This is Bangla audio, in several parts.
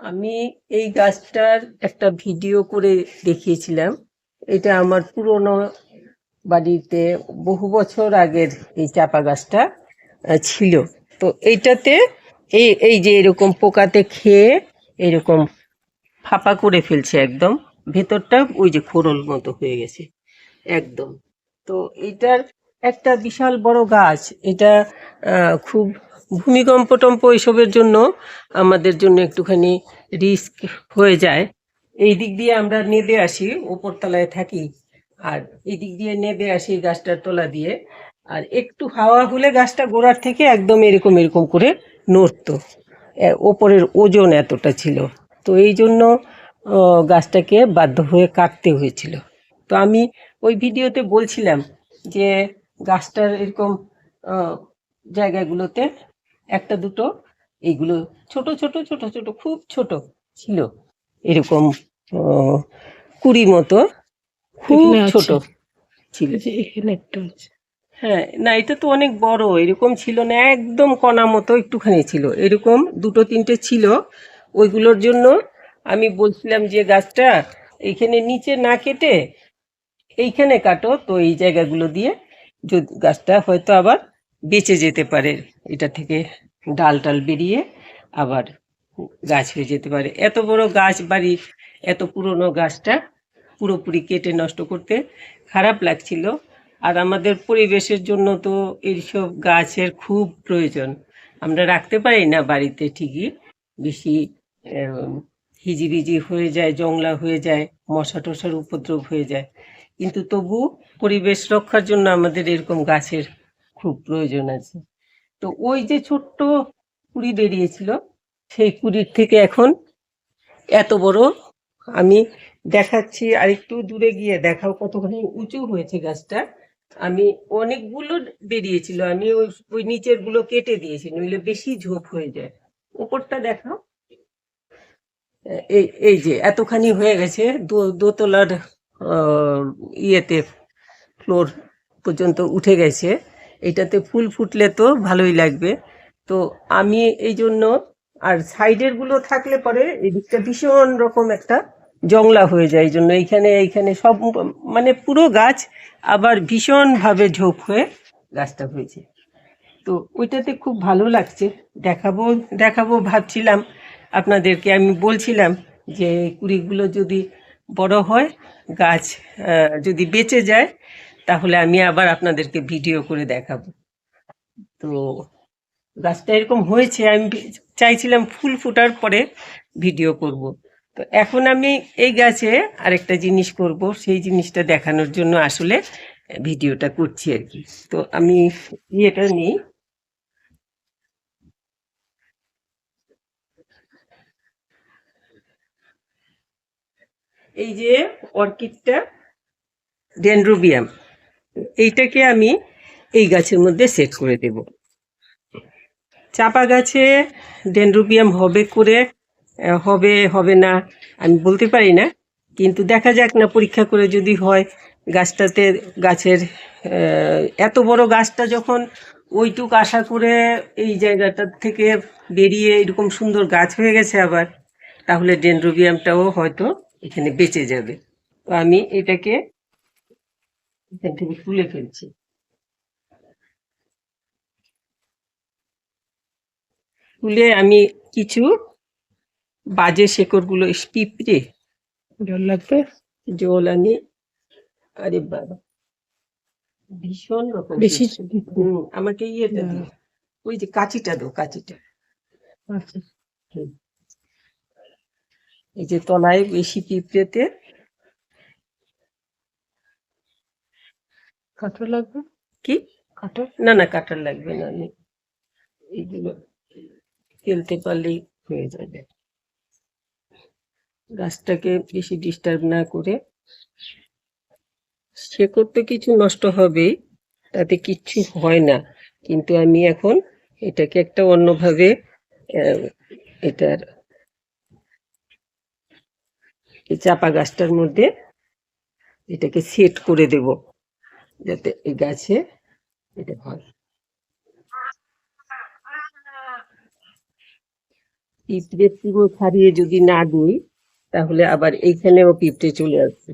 আমি এই গাছটার একটা ভিডিও করে দেখিয়েছিলাম। এটা আমার পুরনো বাড়িতে বহু বছর আগের এই চাপা গাছটা ছিল। তো এইটাতে এই এই যে এরকম পোকাতে খেয়ে এরকম ফাঁপা করে ফেলছে একদম। ভেতরটা ওই যে খোরল মতো হয়ে গেছে, একদম। তো এটার একটা বিশাল বড় গাছ। এটা খুব ভূমিকম্প টম্প এসবের জন্য আমাদের জন্য একটুখানি রিস্ক হয়ে যায়। এই দিক দিয়ে আমরা নেবে আসি, ওপরতলায় থাকি। আর এই দিক দিয়ে নেবে আসি গাছটার তলা দিয়ে। আর একটু হাওয়া হলে গাছটা গোড়ার থেকে একদম এরকম এরকম করে নড়তো। ওপরের ওজন এতটা ছিল। তো এই জন্য গাছটাকে বাধ্য হয়ে কাটতে হয়েছিল। তো আমি ওই ভিডিওতে বলছিলাম যে গাছটার এরকম জায়গাগুলোতে একটা দুটো এইগুলো ছোট ছোট ছোট ছোট খুব ছোট ছিল। এরকম কুড়ি মতো খুব ছোট ছিল। যে এখানে একটা হ্যাঁ না এটা তো অনেক বড় এরকম ছিল না একদম কণা মতো একটুখানি ছিল। এরকম দুটো তিনটে ছিল। ওইগুলোর জন্য আমি বলছিলাম যে গাছটা এইখানে নিচে না কেটে এইখানে কাটো। তো এই জায়গাগুলো দিয়ে যদি গাছটা হয়তো আবার বেঁচে যেতে পারে এটা থেকে ডাল টাল বেরিয়ে আবার গাছ হয়ে যেতে পারে। এত বড় গাছ বাড়ির এত পুরনো গাছটা পুরোপুরি কেটে নষ্ট করতে খারাপ লাগছিল। আর আমাদের পরিবেশের জন্য তো এইসব গাছের খুব প্রয়োজন। আমরা রাখতে পারি না বাড়িতে ঠিকই। বেশি হিজিবিজি হয়ে যায়, জংলা হয়ে যায়, মশা টশার উপদ্রব হয়ে যায়। কিন্তু তবু পরিবেশ রক্ষার জন্য আমাদের এরকম গাছের খুব প্রয়োজন আছে। তো ওই যে ছোট্ট কুড়ি বেরিয়েছিল, সেই কুড়ির থেকে এখন এত বড়। আমি দেখাচ্ছি আর একটু দূরে গিয়ে দেখাও কতখানি উঁচু হয়েছে গাছটা। আমি অনেকগুলো বেরিয়েছিল, আমি ওই ওই নিচেরগুলো কেটে দিয়েছি, নইলে বেশি ঝোপ হয়ে যায়। উপরটা দেখাও। এই এই যে এতখানি হয়ে গেছে দোতলার ইয়েতে ফ্লোর পর্যন্ত উঠে গেছে। এটাতে ফুল ফুটলে তো ভালোই লাগবে। তো আমি এই জন্য আর সাইডেরগুলো থাকলে পরে এদিকটা ভীষণ রকম একটা জংলা হয়ে যায়। এই জন্য এইখানে এইখানে সব মানে পুরো গাছ আবার ভীষণভাবে ঝোপ হয়ে গাছটা হয়েছে। তো ওইটাতে খুব ভালো লাগছে। দেখাবো দেখাবো ভাবছিলাম আপনাদেরকে। আমি বলছিলাম যে কুড়িগুলো যদি বড় হয়, গাছ যদি বেঁচে যায় তাহলে আমি আবার আপনাদেরকে ভিডিও করে দেখাবো। তো গাছটা এরকম হয়েছে, আমি চাইছিলাম ফুল ফোটার পরে ভিডিও করব। তো এখন আমি এই গাছে আরেকটা জিনিস করব, সেই জিনিসটা দেখানোর জন্য আসলে ভিডিওটা করছি আর কি। তো আমি ইয়েটা নিই। এই যে অর্কিডটা, ডেনড্রোবিয়াম। এইটাকে আমি এই গাছের মধ্যে সেট করে দেব। চাপা গাছে ডেনড্রোবিয়াম হবে করে হবে হবে না, আমি বলতে পারি না, কিন্তু দেখা যাক না, পরীক্ষা করে যদি হয় গাছটাতে, গাছের এত বড় গাছটা যখন ওইটুক আশা করে এই জায়গাটা থেকে বেরিয়ে এরকম সুন্দর গাছ হয়ে গেছে আবার, তাহলে ডেনড্রোবিয়ামটাও হয়তো এখানে বেঁচে যাবে। তো আমি এটাকে এখান থেকে তুলে ফেলছি। তুলে আমি কিছু বাজে শেকড়গুলো ইস, পিঁপড়ে জল লাগবে? জল আনি। আরে বাবা ভীষণ রকম বেশি। আমাকে ইয়েটা। দিও। ওই যে কাঁচিটা দো কাঁচিটা। আচ্ছা। এই যে তলায় বেশি পিঁপড়েতে কাঠও লাগবে? কি? কাঠও না না কাটার লাগবে না এইগুলো ফেলতে পারলেই হয়ে যাবে। গাছটাকে বেশি ডিস্টার্ব না করে শেকড় তো কিছু নষ্ট হবেই তাতে কিচ্ছু হয় না। কিন্তু আমি এখন এটাকে একটা অন্যভাবে এটার চাপা গাছটার মধ্যে এটাকে সেট করে দেব। যাতে এই গাছে এটা হয়। পিঁপড়ে পুরো ছাড়িয়ে যদি না দিই, তাহলে আবার এইখানেও পিঁপড়ে চলে আসবে।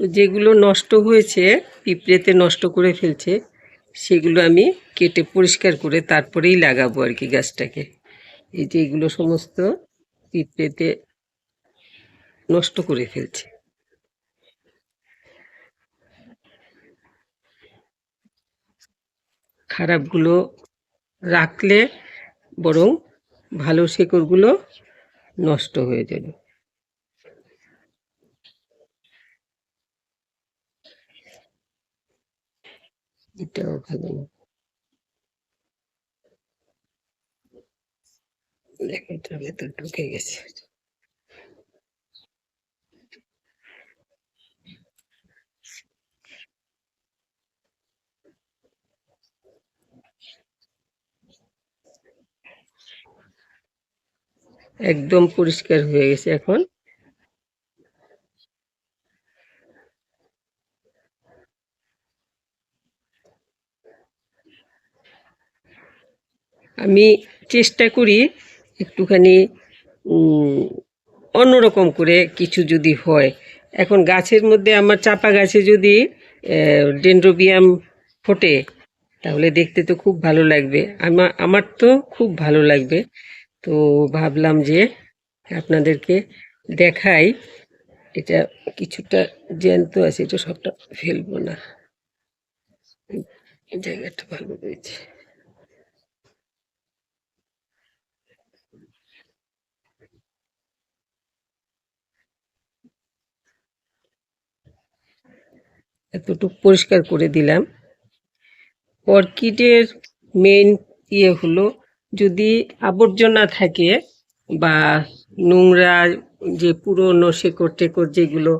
তো যেগুলো নষ্ট হয়েছে, পিঁপড়েতে নষ্ট করে ফেলছে, সেগুলো আমি কেটে পরিষ্কার করে তারপরেই লাগাবো আর কি গাছটাকে। এই যে এগুলো সমস্ত পিঁপড়েতে নষ্ট করে ফেলছে। খারাপগুলো রাখলে বরং ভালো শেকড়গুলো নষ্ট হয়ে যাবে। এটাও ভালো না। এটার ভেতর ঢুকে গেছে একদম পরিষ্কার হয়ে গেছে এখন। আমি চেষ্টা করি একটুখানি অন্যরকম করে কিছু যদি হয়। এখন গাছের মধ্যে আমার চাপা গাছে যদি ডেন্ড্রোবিয়াম ফোটে, তাহলে দেখতে তো খুব ভালো লাগবে। আমার আমার তো খুব ভালো লাগবে। তো ভাবলাম যে আপনাদেরকে দেখাই। এটা কিছুটা জ্যান্ত আছে, এটা সবটা ফেলব না। জায়গাটা ভালো রয়েছে এতটুকু পরিষ্কার করে দিলাম। অর্কিডের মেন ইয়ে হলো, যদি আবর্জনা থাকে বা নোংরা যে পুরনো শেকড় টেকড় যেগুলো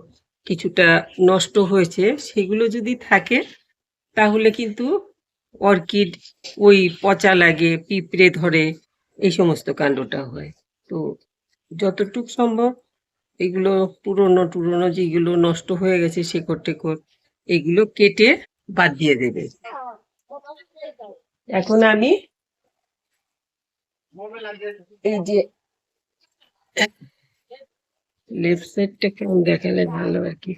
কিছুটা নষ্ট হয়েছে, সেগুলো যদি থাকে, তাহলে কিন্তু অর্কিড ওই পচা লাগে, পিঁপড়ে ধরে, এই সমস্ত কাণ্ডটা হয়। তো যতটুক সম্ভব, এগুলো পুরনো টুরনো যেগুলো নষ্ট হয়ে গেছে শেকড় টেকড় এগুলো কেটে বাদ দিয়ে দেবে। এখন আমি এই যে লেফট সাইডটা কেমন দেখালে ভালো আর কি?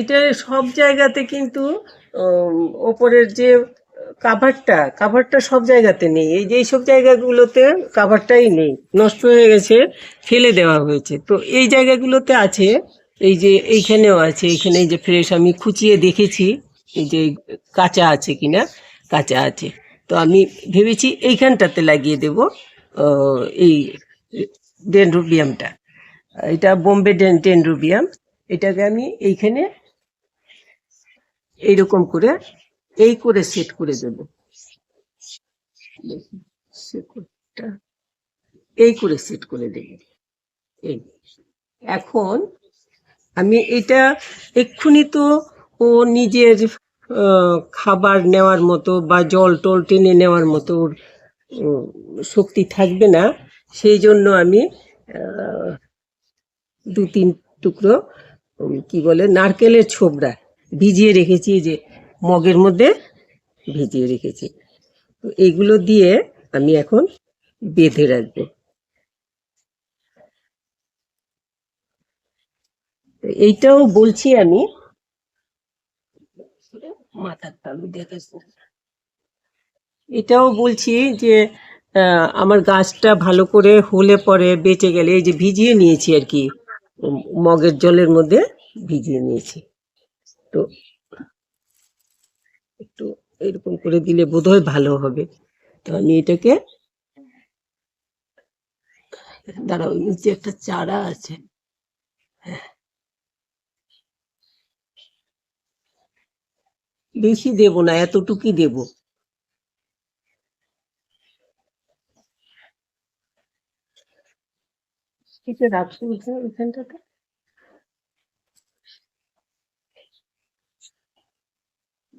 এটা সব জায়গাতে কিন্তু ওপরের যে কাভারটা কাভারটা সব জায়গাতে নেই। এই যে এইসব জায়গাগুলোতে কাভারটাই নেই। নষ্ট হয়ে গেছে, ফেলে দেওয়া হয়েছে। তো এই জায়গাগুলোতে আছে এই যে এইখানেও আছে, এইখানে এই যে ফ্রেশ আমি খুঁচিয়ে দেখেছি, এই যে কাঁচা আছে কিনা, কাঁচা আছে। তো আমি ভেবেছি এইখানটাতে লাগিয়ে দেব এই ডেন্ড্রোবিয়ামটা। এটা বোম্বে ডেন- ডেন্ড্রোবিয়াম। এটাকে আমি এইখানে এইরকম করে, এই করে সেট করে দেব। এই করে সেট করে দেব। এই, এখন আমি এটা এক্ষুনি তো ও নিজের খাবার নেওয়ার মতো বা জল টল টেনে নেওয়ার মতো ওর শক্তি থাকবে না। সেই জন্য আমি দু তিন টুকরো কি বলে, নারকেলের ছোবড়া ভিজিয়ে রেখেছি যে মগের মধ্যে ভিজিয়ে রেখেছি। তো এইগুলো দিয়ে আমি এখন বেঁধে রাখব। এইটাও বলছি আমি। মাথার তালু দেখাচ্ছি এটাও বলছি যে আমার গাছটা ভালো করে হলে পরে বেঁচে গেলে এই যে ভিজিয়ে নিয়েছি আর কি, মগের জলের মধ্যে ভিজিয়ে নিয়েছি। তো একটু এরকম করে দিলে বোধহয় ভালো হবে। তো আমি এটাকে, দাঁড়াও নিচে একটা চারা আছে। বেশি দেব না এতটুকুই দেব। এটা রাখছি এখানটাতে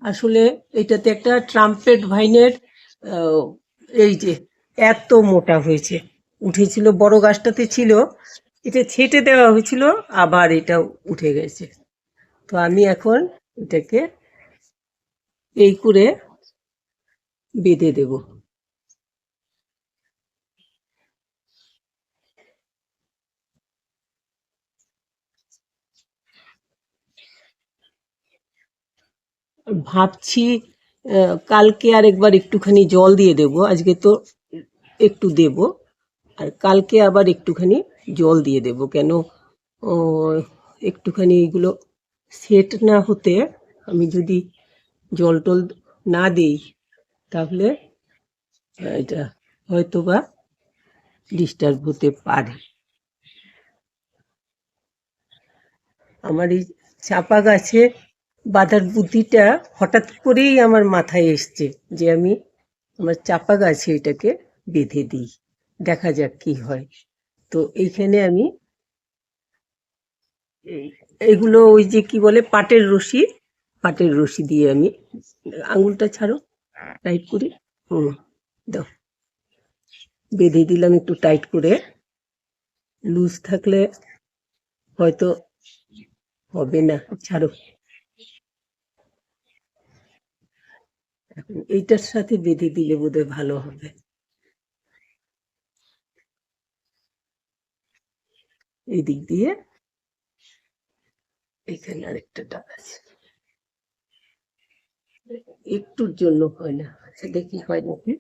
আসলে এটাতে একটা ট্রাম্পেট ভাইনের এই যে এত মোটা হয়েছে। উঠেছিল বড় গাছটাতে ছিল এটা ছেটে দেওয়া হয়েছিল আবার এটা উঠে গেছে। তো আমি এখন এটাকে এই করে বেঁধে দেব। ভাবছি কালকে আর একবার একটুখানি জল দিয়ে দেব। আজকে তো একটু দেব, আর কালকে আবার একটুখানি জল দিয়ে দেব। কেন একটুখানি এগুলো সেট না হতে আমি যদি জল টল না দিই, তাহলে, এটা হয়তো বা ডিস্টার্ব হতে পারে। আমার এই চাপা গাছে বাঁধার বুদ্ধিটা হঠাৎ করেই আমার মাথায় এসছে যে আমি আমার চাপা গাছে এটাকে বেঁধে দিই। দেখা যাক কি হয়। তো এইখানে আমি এই- এগুলো ওই যে কি বলে পাটের রশি পাটের রশি দিয়ে আমি আঙুলটা ছাড়ো টাইট করে, হুম, দাও। বেঁধে দিলাম একটু টাইট করে। লুজ থাকলে হয়তো হবে না, ছাড়ো। এখন এইটার সাথে বেঁধে দিলে বোধহয় ভালো হবে। এই দিক দিয়ে এখানে আরেকটা ডাল আছে একটুর জন্য হয় না। আচ্ছা দেখি হয় নাকি?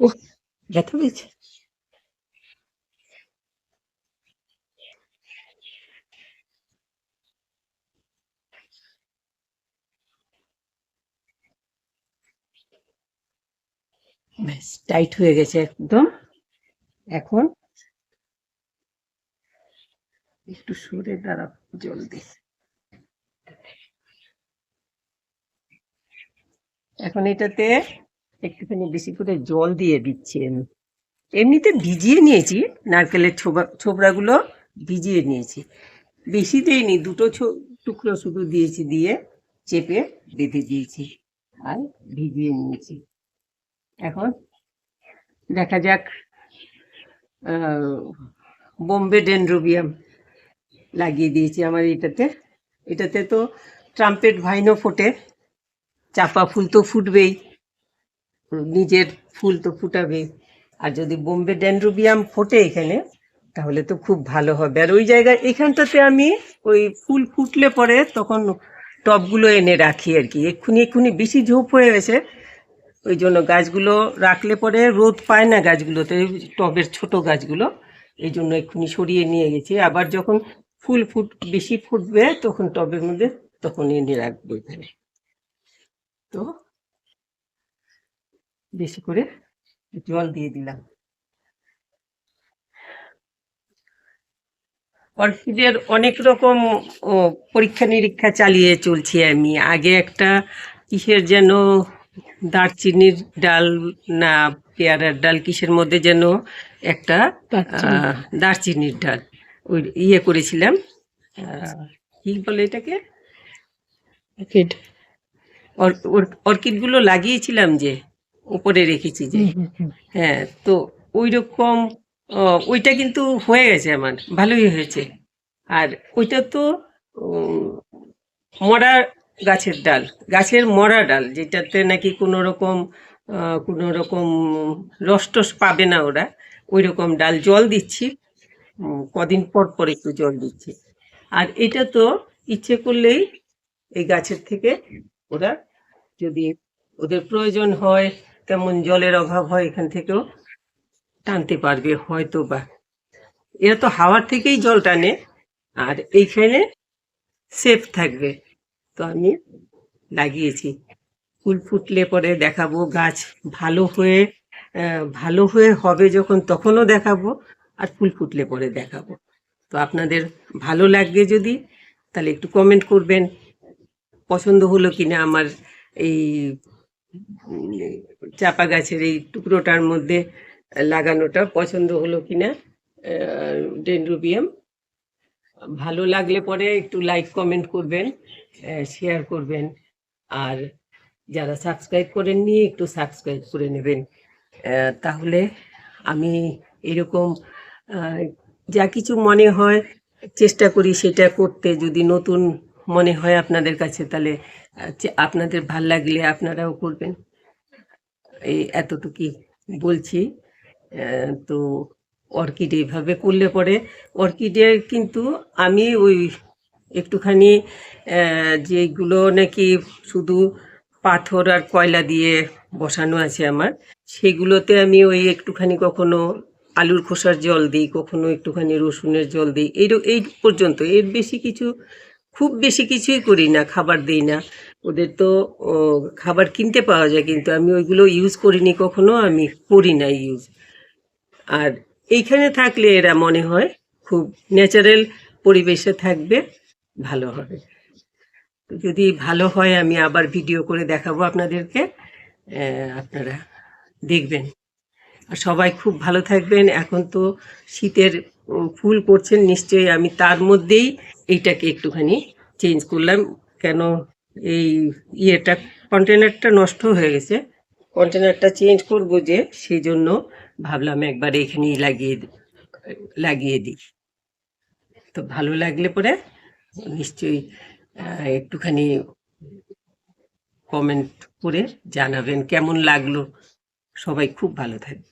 ও ব্যথা পেয়েছে। ব্যাস টাইট হয়ে গেছে একদম। এখন একটু সরে দাঁড়া জল দিই এখন এটাতে একটুখানি বেশি করে জল দিয়ে দিচ্ছি আমি। এমনিতে ভিজিয়ে নিয়েছি, নারকেলের ছোবা ছোবড়াগুলো ভিজিয়ে নিয়েছি। বেশি দিইনি, দুটো টুকরো শুধু দিয়েছি, দিয়ে চেপে বেঁধে দিয়েছি আর ভিজিয়ে নিয়েছি। এখন দেখা যাক বোম্বে ডেনড্রোবিয়াম লাগিয়ে দিয়েছি আমার এটাতে। এটাতে তো ট্রাম্পেট ভাইনও ফোটে, চাপা ফুল তো ফুটবেই, নিজের ফুল তো ফুটাবেই। আর যদি বোম্বে ডেনড্রোবিয়াম ফোটে এখানে, তাহলে তো খুব ভালো হবে। আর ওই জায়গায় এখানটাতে আমি ওই ফুল ফুটলে পরে তখন টবগুলো এনে রাখি আর কি। এক্ষুনি এক্ষুনি বেশি ঝোপ হয়ে গেছে ওই জন্য গাছগুলো রাখলে পরে রোদ পায় না গাছগুলোতে টবের ছোট গাছগুলো। এই জন্য এক্ষুনি সরিয়ে নিয়ে গেছি। আবার যখন ফুল ফুট, বেশি ফুটবে তখন টবের মধ্যে তখন এনে রাখব এখানে। তো বেশি করে জল দিয়ে দিলাম। অর্কিডের অনেক রকম পরীক্ষা নিরীক্ষা চালিয়ে চলছি আমি। আগে একটা কিসের যেন দারচিনির ডাল না পেয়ারার ডাল কিসের মধ্যে যেন একটা দারচিনির ডাল। ওই ইয়ে করেছিলাম। কি বলে এটাকে? অর্কিডগুলো লাগিয়েছিলাম যে উপরে রেখেছি যে। হ্যাঁ তো ওই রকম ওইটা কিন্তু হয়ে গেছে আমার ভালোই হয়েছে। আর ওইটা তো মরা গাছের ডাল, গাছের মরা ডাল, যেটাতে নাকি কোনো রকম কোনো রকম রস টস পাবে না ওরা ওই রকম ডাল জল দিচ্ছি কদিন পর পর একটু জল দিচ্ছি। আর এটা তো ইচ্ছে করলেই এই গাছের থেকে ওরা যদি ওদের প্রয়োজন হয়, তেমন জলের অভাব হয়, এখান থেকেও টানতে পারবে হয়তো বা এরা তো হাওয়ার থেকেই জল টানে, আর এইখানে সেফ থাকবে। তো আমি লাগিয়েছি। ফুল ফুটলে পরে দেখাবো, গাছ ভালো হয়ে ভালো হয়ে হবে যখন তখনও দেখাবো আর ফুল ফুটলে পরে দেখাবো। তো আপনাদের ভালো লাগবে যদি, তাহলে একটু কমেন্ট করবেন, পছন্দ হলো কিনা আমার এই চাপা গাছের এই টুকরোটার মধ্যে লাগানোটা পছন্দ হলো কিনা ডেন্ড্রোবিয়াম। ভালো লাগলে পরে একটু লাইক কমেন্ট করবেন শেয়ার করবেন। আর যারা সাবস্ক্রাইব করেননি, একটু সাবস্ক্রাইব করে নেবেন। তাহলে আমি এরকম যা কিছু মনে হয়, চেষ্টা করি সেটা করতে। যদি নতুন মনে হয় আপনাদের কাছে, তাহলে আপনাদের ভালো লাগলে আপনারাও করবেন। এই এতটুকুই বলছি। তো অর্কিড এইভাবে করলে পরে অর্কিডে কিন্তু আমি ওই একটুখানি যেগুলো নাকি শুধু পাথর আর কয়লা দিয়ে বসানো আছে আমার, সেগুলোতে আমি ওই একটুখানি কখনো আলুর খোসার জল দিই, কখনো একটুখানি রসুনের জল দিই, এই এই পর্যন্ত। এর বেশি কিছু, খুব বেশি কিছুই করি না, খাবার দিই না। ওদের তো খাবার কিনতে পাওয়া যায়, কিন্তু আমি ওইগুলো ইউজ করিনি, কখনো আমি করি না ইউজ আর এইখানে থাকলে এরা মনে হয় খুব ন্যাচারাল পরিবেশে থাকবে, ভালো হবে। যদি ভালো হয়, আমি আবার ভিডিও করে দেখাবো আপনাদেরকে। আপনারা দেখবেন। আর সবাই খুব ভালো থাকবেন। এখন তো শীতের ফুল করছেন নিশ্চয়ই আমি তার মধ্যেই এইটাকে একটুখানি চেঞ্জ করলাম। কেন এই ইয়েটা কন্টেনারটা নষ্ট হয়ে গেছে। কন্টেনারটা চেঞ্জ করব যে, সেই জন্য ভাবলাম একবার এখানেই লাগিয়ে লাগিয়ে দিই। তো ভালো লাগলে পরে নিশ্চয়ই একটুখানি কমেন্ট করে জানাবেন কেমন লাগল। সবাই খুব ভালো থাকবে